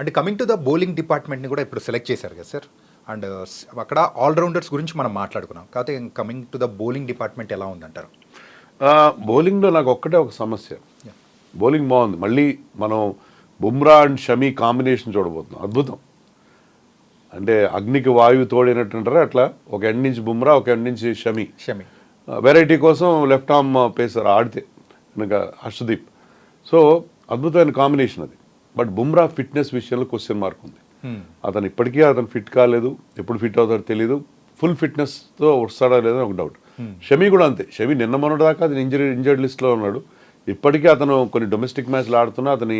అంటే coming to the bowling డిపార్ట్మెంట్ని కూడా ఇప్పుడు సెలెక్ట్ చేశారు కదా సార్ అండ్ అక్కడ ఆల్రౌండర్స్ గురించి మనం మాట్లాడుకున్నాం. కాకపోతే coming to the bowling department ఎలా ఉందంటారు? బౌలింగ్లో నాకు ఒక్కటే ఒక సమస్య. బౌలింగ్ బాగుంది. మళ్ళీ మనం బుమ్రా అండ్ షమీ కాంబినేషన్ చూడబోతున్నాం. అద్భుతం. అంటే అగ్నికి వాయువు తోడినట్టు అంటారా అట్లా ఒక ఎండ్ నుంచి బుమ్రా ఒక ఎండ్ నుంచి షమీ. షమి. వెరైటీ కోసం లెఫ్ట్ ఆర్మ్ పేసర్ ఆడితే కనుక హర్షదీప్. సో అద్భుతమైన కాంబినేషన్ అది. బట్ బుమ్రా ఫిట్నెస్ విషయంలో క్వశ్చన్ మార్క్ ఉంది. అతను ఇప్పటికీ అతను ఫిట్ కాలేదు ఎప్పుడు ఫిట్ అవుతాడో తెలియదు ఫుల్ ఫిట్నెస్తో వస్తాడా లేదని ఒక డౌట్. షమి కూడా అంతే. షమి నిన్న మొన్నటి దాకా అతను ఇంజరీ ఇంజర్డ్ లిస్ట్లో ఉన్నాడు. ఇప్పటికీ అతను కొన్ని డొమెస్టిక్ మ్యాచ్లు ఆడుతున్నా అతని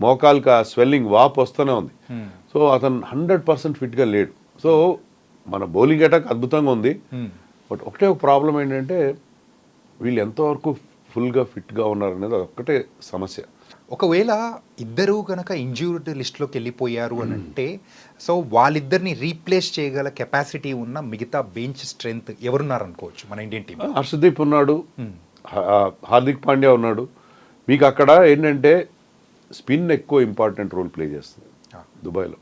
మోకాల్కి ఆ స్వెల్లింగ్ వాప్ వస్తూనే ఉంది. సో అతను హండ్రెడ్ పర్సెంట్ ఫిట్గా లేడు. సో మన బౌలింగ్ అటాక్ అద్భుతంగా ఉంది. బట్ ఒకటే ఒక ప్రాబ్లం ఏంటంటే వీళ్ళు ఎంతవరకు ఫుల్గా ఫిట్గా ఉన్నారనేది ఒక్కటే సమస్య. ఒకవేళ ఇద్దరు కనుక ఇంజ్యూర్డ్ లిస్ట్లోకి వెళ్ళిపోయారు అని అంటే సో వాళ్ళిద్దరిని రీప్లేస్ చేయగల కెపాసిటీ ఉన్న మిగతా బెంచ్ స్ట్రెంగ్త్ ఎవరున్నారు అనుకోవచ్చు మన ఇండియన్ టీం హర్షదీప్ ఉన్నాడు. హా- హార్దిక్ పాండ్యా ఉన్నాడు. మీకు అక్కడ ఏంటంటే స్పిన్ ఎక్కువ ఇంపార్టెంట్ రోల్ ప్లే చేస్తుంది. దుబాయ్లో.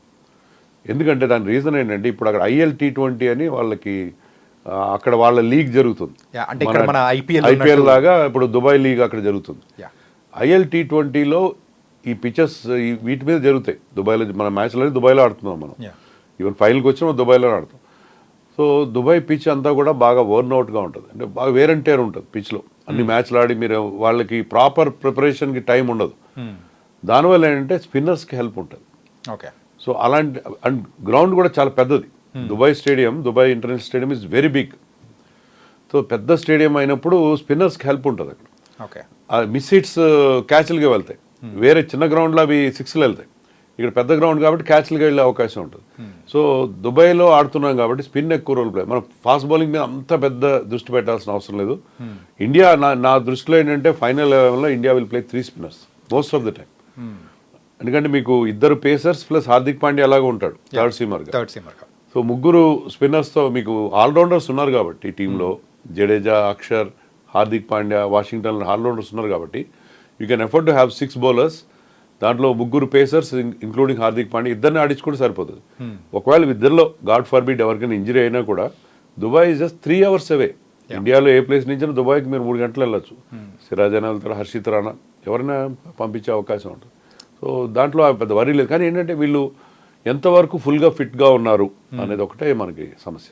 ఎందుకంటే దాని రీజన్ ఏంటంటే ఇప్పుడు అక్కడ ఐఎల్ టీ ట్వంటీ అని వాళ్ళకి అక్కడ వాళ్ళ లీగ్ జరుగుతుంది. అంటే ఇక్కడ మన IPL ఐపీఎల్ లాగా ఇప్పుడు దుబాయ్ లీగ్ అక్కడ జరుగుతుంది. ఐఎల్ టీ ట్వంటీలో ఈ పిచెస్ వీటి మీద జరుగుతాయి. దుబాయ్లో మన మ్యాచ్లో దుబాయ్లో ఆడుతున్నాం మనం. ఈవెన్ ఫైనల్కి వచ్చినా దుబాయ్లో ఆడతాం. సో దుబాయ్ పిచ్ అంతా కూడా బాగా వర్న్ అవుట్గా ఉంటుంది. అంటే బాగా వేర్ అండ్ టేర్ ఉంటుంది పిచ్లో. అన్ని మ్యాచ్లు ఆడి మీరు వాళ్ళకి ప్రాపర్ ప్రిపరేషన్కి టైం ఉండదు. దానివల్ల ఏంటంటే స్పిన్నర్స్కి హెల్ప్ ఉంటుంది. ఓకే సో అలాంటి అండ్ గ్రౌండ్ కూడా చాలా పెద్దది. Dubai stadium Dubai international stadium is very big so పెద్ద స్టేడియం అయినప్పుడు స్పిన్నర్స్కి హెల్ప్ ఉంటుంది అక్కడ. మిస్ హిట్స్ క్యాచ్లుగా వెళ్తాయి. వేరే చిన్న గ్రౌండ్లో అవి సిక్స్లు వెళ్తాయి. ఇక్కడ పెద్ద గ్రౌండ్ కాబట్టి క్యాచ్లుగా వెళ్ళే అవకాశం ఉంటుంది. సో దుబాయ్లో ఆడుతున్నాం కాబట్టి స్పిన్ ఎక్కువ రోల్ ప్లే. మనం ఫాస్ట్ బౌలింగ్ మీద అంత పెద్ద దృష్టి పెట్టాల్సిన అవసరం లేదు. ఇండియా నా నా దృష్టిలో ఏంటంటే ఫైనల్ లెవెల్లో India will play three spinners most of the time ఎందుకంటే మీకు ఇద్దరు పేసర్స్ ప్లస్ హార్దిక్ పాండ్యా అలాగే ఉంటాడు థర్డ్ సీమర్గా థర్డ్ సీమర్ సో ముగ్గురు స్పిన్నర్స్తో మీకు ఆల్రౌండర్స్ ఉన్నారు కాబట్టి టీంలో. జడేజా అక్షర్ హార్దిక్ పాండ్యా వాషింగ్టన్ ఆల్రౌండర్స్ ఉన్నారు కాబట్టి you can afford to have six bowlers దాంట్లో ముగ్గురు పేసర్స్ ఇంక్లూడింగ్ హార్దిక్ పాండ్యా ఇద్దరిని ఆడించుకుంటే సరిపోతుంది. ఒకవేళ ఇద్దరిలో గాడ్ ఫర్బిడ్ ఎవరికైనా ఇంజరీ అయినా కూడా Dubai is just three hours away ఇండియాలో ఏ ప్లేస్ నుంచి దుబాయ్కి మీరు మూడు గంటలు వెళ్ళొచ్చు. సిరాజ్ అయినా వెళ్తారు హర్షిత్ రాణా ఎవరైనా పంపించే అవకాశం ఉంటుంది. సో దాంట్లో పెద్ద వరీ లేదు. కానీ ఏంటంటే వీళ్ళు ఎంతవరకు ఫుల్గా ఫిట్గా ఉన్నారు అనేది ఒకటే మనకి సమస్య.